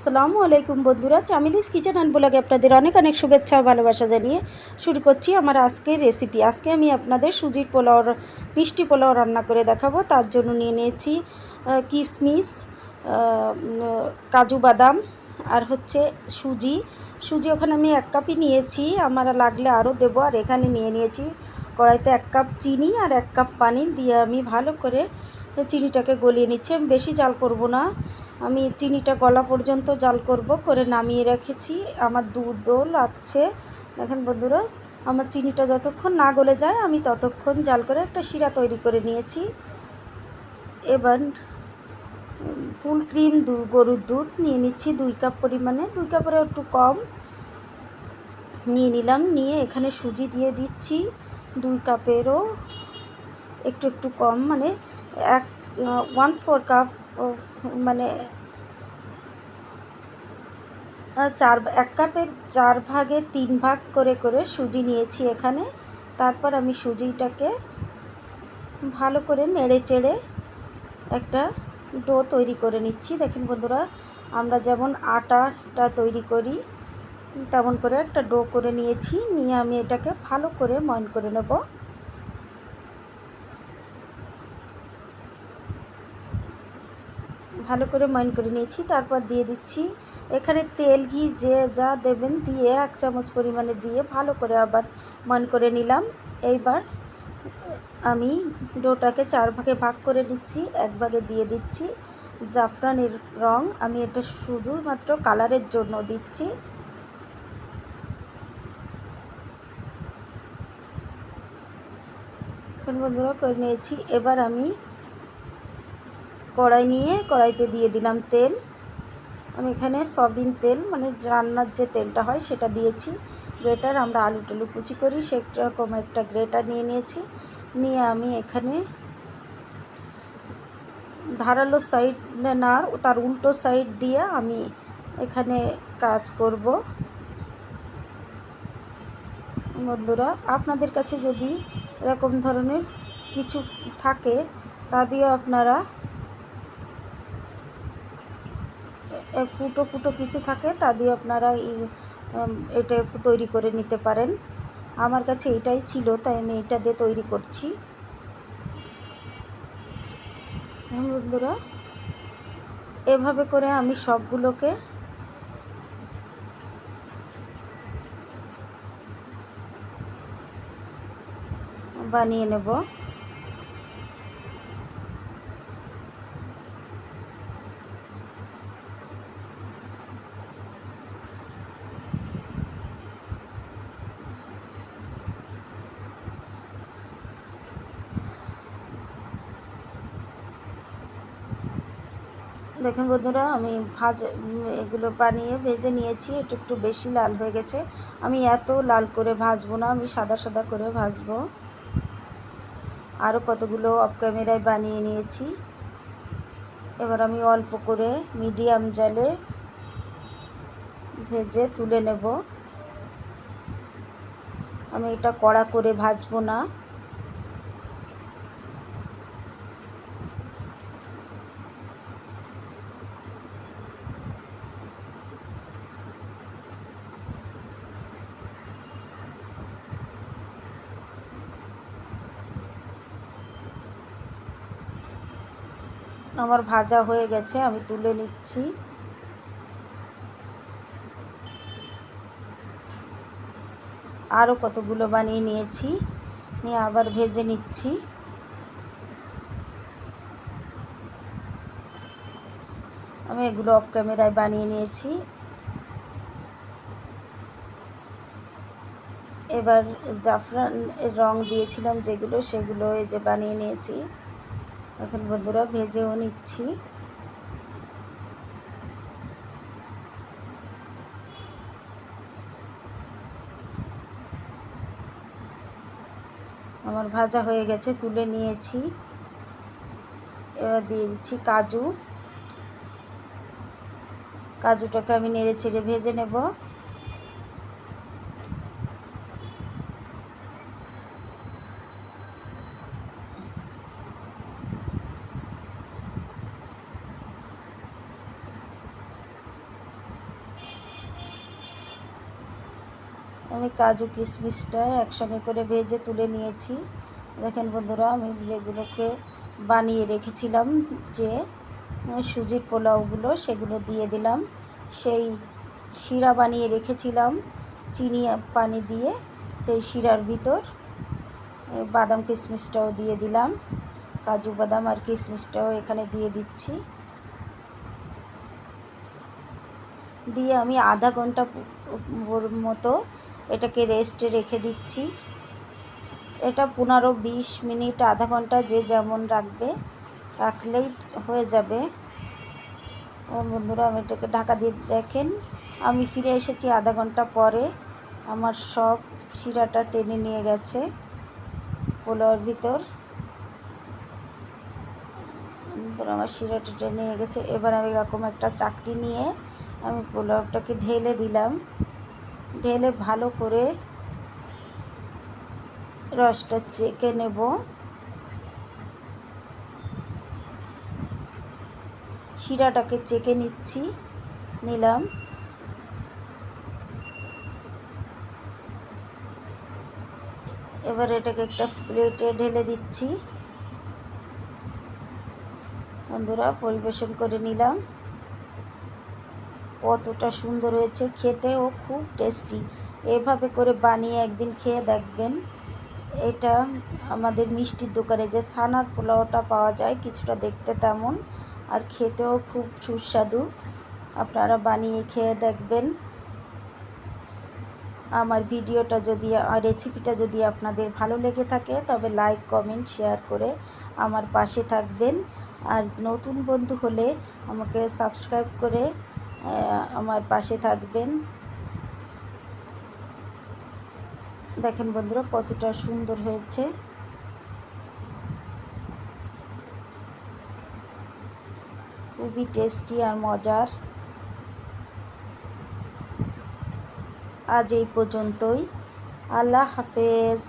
আসসালামু আলাইকুম বন্ধুরা, চামিলিস কিচেন অ্যান্ড ব্লগে আপনাদের অনেক অনেক শুভেচ্ছা ও ভালোবাসা জানিয়ে শুরু করছি আমার আজকের রেসিপি আজকে আমি আপনাদের সুজির পোলাও মিষ্টি পোলাও রান্না করে দেখাবো। তার জন্য নিয়ে নিয়েছি কিশমিশ কাজু বাদাম আর হচ্ছে সুজি। সুজি ওখানে আমি এক কাপই নিয়েছি, আমার লাগলে আরও দেবো। আর এখানে নিয়ে নিয়েছি কড়াইতে এক কাপ চিনি আর এক কাপ পানি। দিয়ে আমি ভালো করে চিনিটাকে গলিয়ে নিচ্ছি। আমি বেশি জাল করব না। আমি চিনিটা গলা পর্যন্ত জাল করব, করে নামিয়ে রেখেছি। আমার দুধও লাগছে। দেখেন বন্ধুরা, আমার চিনিটা যতক্ষণ না গলে যায়, আমি ততক্ষণ জাল করে একটা শিরা তৈরি করে নিয়েছি। এবার ফুল ক্রিম দু, গরুর দুধ নিয়ে নিচ্ছি দুই কাপ পরিমাণে। দুই কাপের একটু কম নিয়ে নিলাম, নিয়ে এখানে সুজি দিয়ে দিচ্ছি। দুই কাপেরও একটু একটু কম মানে এক ওয়ান ফোর কাপ মানে চার, এক কাপের চার ভাগে তিন ভাগ করে করে সুজি নিয়েছি এখানে। তারপর আমি সুজিটাকে ভালো করে নেড়ে চেড়ে একটা ডো তৈরি করে নিচ্ছি। দেখেন বন্ধুরা, আমরা যেমন আটাটা তৈরি করি, তেমন করে একটা ডো করে নিয়েছি। নিয়ে আমি এটাকে ভালো করে ময়ন করে নেব। ভালো করে ময়ন করে নিয়েছি, তারপর দিয়ে দিচ্ছি। এখানে তেল, ঘি, যে যা দেবেন দিয়ে এক চামচ পরিমাণে দিয়ে ভালো করে আবার ময়ন করে নিলাম। এইবার আমি ডোটাকে চার ভাগে ভাগ করে নিচ্ছি, এক ভাগে দিয়ে দিচ্ছি। জাফরানের রং আমি এটা শুধুমাত্র কালারের জন্য দিচ্ছি। বন্ধুরা করে নিয়েছি। এবার আমি কড়াই নিয়ে কড়াইতে দিয়ে দিলাম তেল। আমি এখানে সয়াবিন তেল মানে রান্নার যে তেলটা হয় সেটা দিয়েছি। গ্রেটার আমরা আলু টুলু কুচি করি, সেরকম একটা গ্রেটার নিয়ে নিয়েছি। নিয়ে আমি এখানে ধারালো সাইড, না তার উল্টো সাইড দিয়ে আমি এখানে কাজ করব। বন্ধুরা, আপনাদের কাছে যদি এরকম ধরনের কিছু থাকে, তা দিয়ে আপনারা ফুটো ফুটো কিছু থাকে, তা দিয়ে আপনারা এটা তৈরি করে নিতে পারেন। আমার কাছে এটাই ছিল, তাই আমি এটা দিয়ে তৈরি করছি। হ্যাঁ বন্ধুরা, এভাবে করে আমি সবগুলোকে বানিয়ে নেব। দেখুন বন্ধুরা, আমি ভাজ এগুলো বানিয়ে ভেজে নিয়েছি। একটু একটু বেশি লাল হয়ে গেছে। আমি এত লাল করে ভাজবো না, আমি সাদা সাদা করে ভাজবো। আরও কতগুলো অফ ক্যামেরায় বানিয়ে নিয়েছি। এবার আমি অল্প করে মিডিয়াম জালে ভেজে তুলে নেব। আমি এটা কড়া করে ভাজবো না। আমার ভাজা হয়ে গেছে, আমি তুলে নিচ্ছি। আরও কতগুলো বানিয়ে নিয়েছি, নিয়ে আবার ভেজে নিচ্ছি। আমি এগুলো অফ ক্যামেরায় বানিয়ে নিয়েছি। এবার জাফরান রং দিয়েছিলাম যেগুলো, সেগুলো এই যে বানিয়ে নিয়েছি। এখন বন্ধুরা ভেজেও নিচ্ছি। আমার ভাজা হয়ে গেছে, তুলে নিয়েছি। এবার দিয়ে দিচ্ছি কাজু। কাজুটাকে আমি নেড়ে চেড়ে ভেজে নেব। আমি কাজু কিশমিশটা একসঙ্গে করে ভেজে তুলে নিয়েছি। দেখেন বন্ধুরা, আমি যেগুলোকে বানিয়ে রেখেছিলাম, যে সুজির পোলাওগুলো, সেগুলো দিয়ে দিলাম। সেই শিরা বানিয়ে রেখেছিলাম, চিনি পানি দিয়ে। সেই শিরার ভিতর বাদাম কিশমিশটাও দিয়ে দিলাম। কাজু বাদাম আর কিশমিশটাও এখানে দিয়ে দিচ্ছি। দিয়ে আমি আধা ঘণ্টা মতো এটাকে রেস্টে রেখে দিচ্ছি। এটা পনেরো বিশ মিনিট, আধা ঘণ্টা যে যেমন রাখবে, রাখলেই হয়ে যাবে। বন্ধুরা, আমি এটাকে ঢাকা দিয়ে দেখেন। আমি ফিরে এসেছি আধা ঘণ্টা পরে। আমার সব শিরাটা টেনে নিয়ে গেছে পোলাওর ভিতর। আমার শিরাটা টেনে নিয়ে গেছে। এবার আমি এরকম একটা চাকরি নিয়ে আমি পোলাওটাকে ঢেলে দিলাম। ঢেলে ভালো করে রসটা চেকে নেব। শিরাটাকে চেকে নিচ্ছি, নিলাম। এবার এটাকে একটা প্লেটে ঢেলে দিচ্ছি। বন্ধুরা, পরিবেশন করে নিলাম। কতটা সুন্দর হয়েছে, খেতেও খুব টেস্টি এভাবে করে বানিয়ে একদিন খেয়ে দেখবেন। এটা আমাদের মিষ্টির দোকানে যে ছানার পোলাওটা পাওয়া যায়, কিছুটা দেখতে তেমন, আর খেতেও খুব সুস্বাদু। আপনারা বানিয়ে খেয়ে দেখবেন। আমার ভিডিওটা যদি, আর রেসিপিটা যদি আপনাদের ভালো লেগে থাকে, তবে লাইক কমেন্ট শেয়ার করে আমার পাশে থাকবেন। আর নতুন বন্ধু হলে আমাকে সাবস্ক্রাইব করে আমার পাশে থাকবেন। দেখেন বন্ধুরা, কতটা সুন্দর হয়েছে। খুবই টেস্টি আর মজার। আজ এই পর্যন্তই। আল্লাহ হাফেজ।